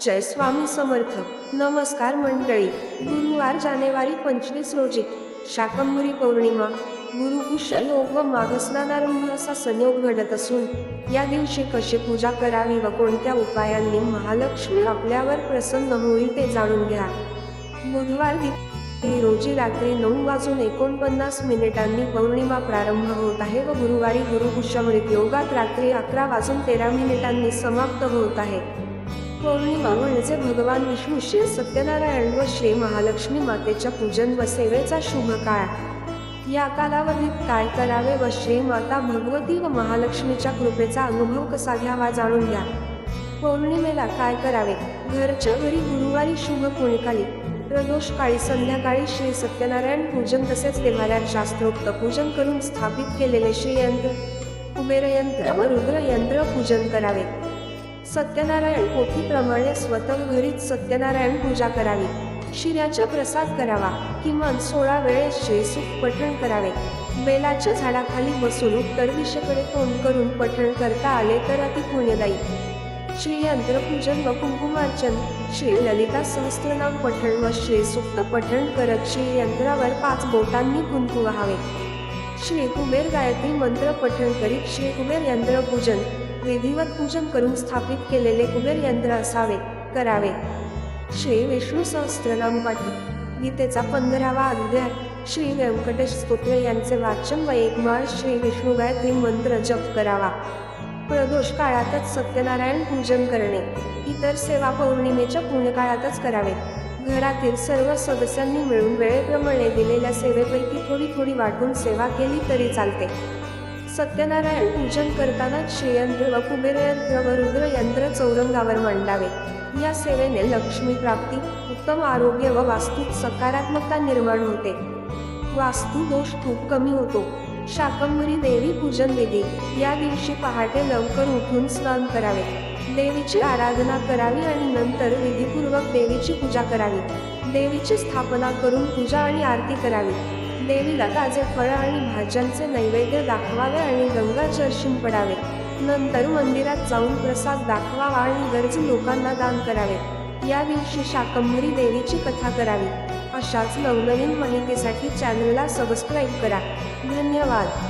जय स्वामी समर्थ. नमस्कार मंडळी. गुरुवार जानेवारी पंचवीस रोजी शाकंभरी पौर्णिमा. गुरुपुष्य योग व माघस्नानारंभ असा संयोग घडत असून या दिवशी कशी पूजा करावी व कोणत्या उपायांनी महालक्ष्मी आपल्यावर प्रसन्न होईल ते जाणून घ्या. बुधवार रोजी रात्री नऊ वाजून एकोणपन्नास मिनिटांनी पौर्णिमा प्रारंभ होत आहे व गुरुवारी गुरुपुष्यमृत योगात रात्री अकरा वाजून तेरा मिनिटांनी समाप्त होत आहे. पौर्णिमा म्हणजे भगवान विष्णू श्री सत्यनारायण व श्री महालक्ष्मी मातेच्या पूजन व सेवेचा शुभ काळ. या कालावधीत काय करावे व श्री माता भगवती व महालक्ष्मीच्या कृपेचा अनुभव कसा घ्यावा जाणून घ्या. पौर्णिमेला काय करावे? घरच्या घरी गुरुवारी शुभ पुण्यकाली प्रदोष काळी संध्याकाळी श्री सत्यनारायण पूजन तसेच देवाऱ्यात शास्त्रोक्त पूजन करून स्थापित केलेले श्रीयंत्र. कुबेरयंत्र व रुद्रयंत्र पूजन करावे. सत्यनारायण पोथीप्रमाणे स्वतः घरीच सत्यनारायण पूजा करावी. शिऱ्याचा प्रसाद करावा किमान सोळा वेळेस श्रीसुख पठण करावे. बेलाच्या झाडाखाली बसून उत्तर दिशेकडे तोंड करून पठण करता आले तर अति पुण्यदायी. श्री यंत्रपूजन व कुंकुमार्चन श्री ललिता सहस्त्रनाम पठण व श्री सुक्त पठण करत श्री यंत्रावर पाच बोटांनी कुंकू व्हावे. श्री कुबेर गायत्री मंत्र पठण करीत श्री कुबेर यंत्र पूजन विधिवत पूजन करून स्थापित केलेले कुबेर यंत्र असावे करावे. श्री विष्णू सहस्त्रनाम पाठी. गीतेचा पंधरावा अध्याय. श्री व्यंकटेश स्तोत्र यांचे वाचन व एक माळ श्री विष्णू गायत्री मंत्र जप करावा. प्रदोष काळातच सत्यनारायण पूजन करणे. इतर सेवा पौर्णिमेच्या पुण्यकाळातच करावे. घरातील सर्व सदस्यांनी मिळून वेळेप्रमाणे दिलेल्या सेवेपैकी थोडी थोडी वाटून सेवा केली तरी चालते. सत्यनारायण पूजन करताना श्रीयंत्र व कुबेरयंत्र व रुद्रयंत्र चौरंगावर मांडावे. या सेवेने लक्ष्मी प्राप्ती उत्तम आरोग्य व वास्तूत सकारात्मकता निर्माण होते. वास्तू दोष खूप कमी होतो. शाकंभरी देवी पूजन विधी. या दिवशी पहाटे लवकर उठून स्नान करावे. देवीची आराधना करावी आणि नंतर विधीपूर्वक देवीची पूजा करावी. देवीची स्थापना करून पूजा आणि आरती करावी. देवीला ताजे फळं आणि भाज्यांचे नैवेद्य दाखवावे आणि गंगाजल शिंपडावे नंतर मंदिरात जाऊन प्रसाद दाखवावा आणि गरजू लोकांना दान करावे. या दिवशी शाकंभरी देवीची कथा करावी. अशाच नवनवीन माहितीसाठी चॅनलला सबस्क्राईब करा. धन्यवाद.